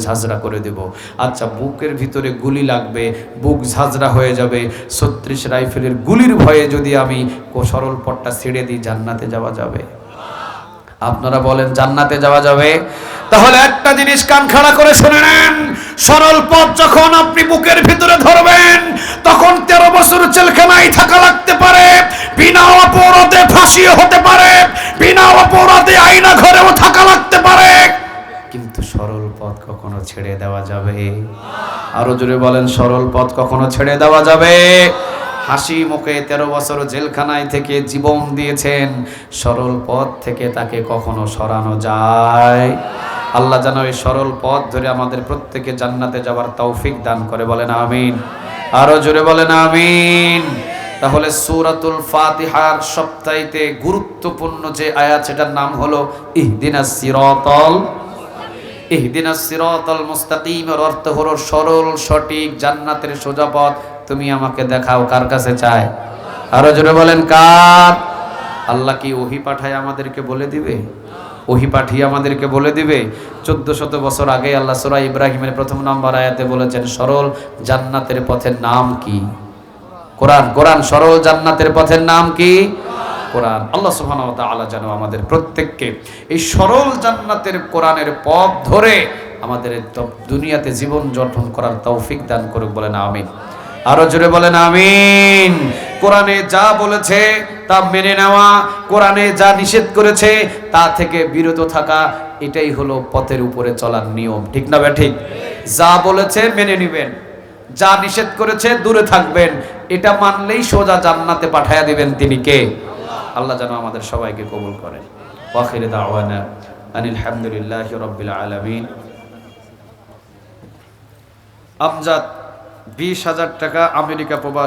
ঝাঁঝরা করে দেব। আচ্ছা বুকের ভিতরে গুলি লাগবে, বুক ঝাঁঝরা হয়ে যাবে। ছত্রিশ রাইফেলের গুলির ভয়ে যদি আমি সরল পটটা ছেড়ে দিই, জান্নাতে যাওয়া যাবে। আপনারা বলেন, জান্নাতে যাওয়া যাবে? তাহলে একটা জিনিস কান খাড়া করে শুনে নেন। সরল পথ যখন আপনি বুকের ভিতরে ধরবেন, তখন তেরো বছর জেলখানায় থাকা লাগতে পারে। বিনা অপরাধে ফাঁসিও হতে পারে। বিনা অপরাধে আইনা ঘরেও থাকা লাগতে পারে। কিন্তু সরল পথ কখনো ছেড়ে দেওয়া যাবে। আরও জোরে বলেন সরল পথ কখনো ছেড়ে দেওয়া যাবে? হাসি মুখে তেরো বছর জেলখানায় থেকে জীবন দিয়েছেন। সরল পথ থেকে তাকে কখনো সরানো যায়। আল্লাহ যেন এই সরল পথ ধরে আমাদের প্রত্যেকে জান্নাতে যাওয়ার তৌফিক দান করে বলেন, আমিন। আরও জোরে বলেন, আমিন। তাহলে সূরাতুল ফাতিহার সবচাইতে গুরুত্বপূর্ণ যে আয়াত, সেটার নাম হলো, ইহদিনাস সিরাতাল ইহদিনাস সিরাতাল মুস্তাকিম এর অর্থ হলো সরল, সঠিক, জান্নাতের সোজা পথ। তুমি আমাকে দেখাও কার কাছে চায়। আরও জোরে বলেন, কার? আল্লাহ কি ওহি পাঠায় আমাদেরকে বলে দিবে? ওহি পাঠিয়ে আমাদেরকে বলে দিবে? চোদ্দ শত বছর আগে আল্লাহ সুরা ইব্রাহিমের প্রথম নম্বর আয়াতে বলেছেন, সরল জান্নাতের পথের নাম কি? কোরআন কোরআন, সরল জান্নাতের পথের নাম কি? কোরআন। আল্লাহ সুবহানাহু ওয়া যেন আমাদের প্রত্যেককে এই সরল জান্নাতের কোরআনের পথ ধরে আমাদের দুনিয়াতে জীবন গঠন করার তৌফিক দান করুক বলেন আমিন। আরও জোরে বলেন আমিন। কোরআনে যা বলেছে তা মেনে নেওয়া, কোরআনে যা নিষেধ করেছে তা থেকে বিরত থাকা, এটাই হলো পথের উপরে চলার নিয়ম। ঠিক না ঠিক। যা বলেছে মেনে নিবেন। যা নিষেধ করেছে দূরে থাকবেন। এটা মানলেই সোজা জান্নাতে পাঠায়া দিবেন তিনি কে? আল্লাহ যেন আমাদের সবাইকে কবুল করেন ওয়াখির দাওয়ানা আনিল হামদুলিল্লাহি আলমিন আলামিন। আমজাদ, বিশ হাজার টাকা আমেরিকা প্রবাস